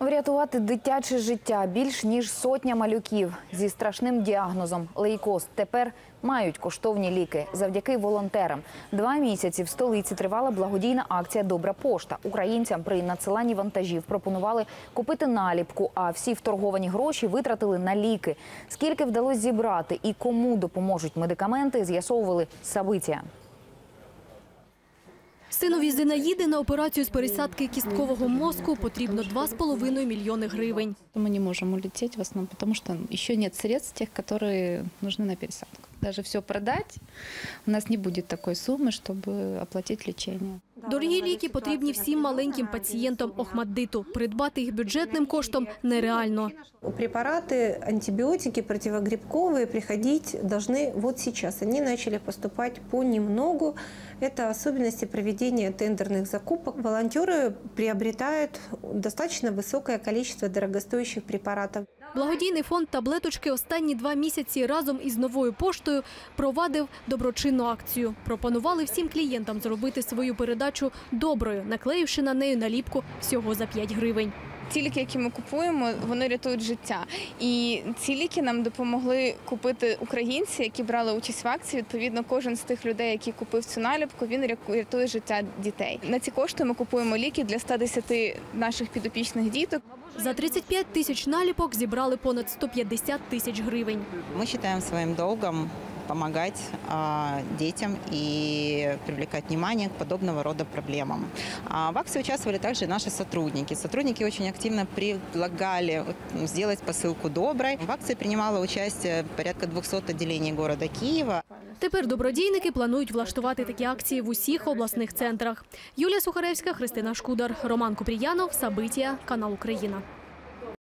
Врятувати дитяче життя більш ніж сотня малюків зі страшним діагнозом лейкоз тепер мають коштовні ліки завдяки волонтерам. Два місяці в столиці тривала благодійна акція Добра пошта. Українцям при надсиланні вантажів пропонували купити наліпку, а всі вторговані гроші витратили на ліки. Скільки вдалося зібрати і кому допоможуть медикаменти, з'ясовували Сабиція. Синові Зинаїди на операцію з пересадки кісткового мозку потрібно 2,5 мільйони гривень. Мы не можем улететь в основном, потому что еще нет средств тех, которые нужны на пересадку. Даже все продать, у нас не будет такой суммы, чтобы оплатить лечение. Дорогі ліки потрібні всім маленьким пацієнтам Охмаддиту. Придбати їх бюджетним коштом нереально. Препараты, антибиотики противогрибковые приходить должны вот сейчас. Они начали поступать понемногу. Это особенности проведения тендерных закупок. Волонтеры приобретают достаточно высокое количество дорогостоящих препаратов. Благодійний фонд таблеточки останні два місяці разом із новою поштою провадив доброчинну акцію. Пропонували всім клієнтам зробити свою передачу доброю, наклеївши на неї наліпку всього за 5 гривень. Ті ліки, які ми купуємо, вони рятують життя. І ці ліки нам допомогли купити українці, які брали участь в акції. Відповідно, кожен з тих людей, який купив цю наліпку, він рятує життя дітей. На ці кошти ми купуємо ліки для 110 наших підопічних діток. За 35 тисяч наліпок зібрали понад 150 тисяч гривень. Мы считаем своим долгом помогать а, детям и привлекать внимание к подобного рода проблемам. А в акции участвовали также наши сотрудники. Сотрудники очень активно предлагали сделать посылку доброй. В акции принимало участие порядка 200 отделений города Киева. Тепер добродійники планують влаштувати такі акції в усіх обласних центрах. Юлія Сухаревська, Христина Шкудар, Роман Купріянов, Сабитія, канал Україна.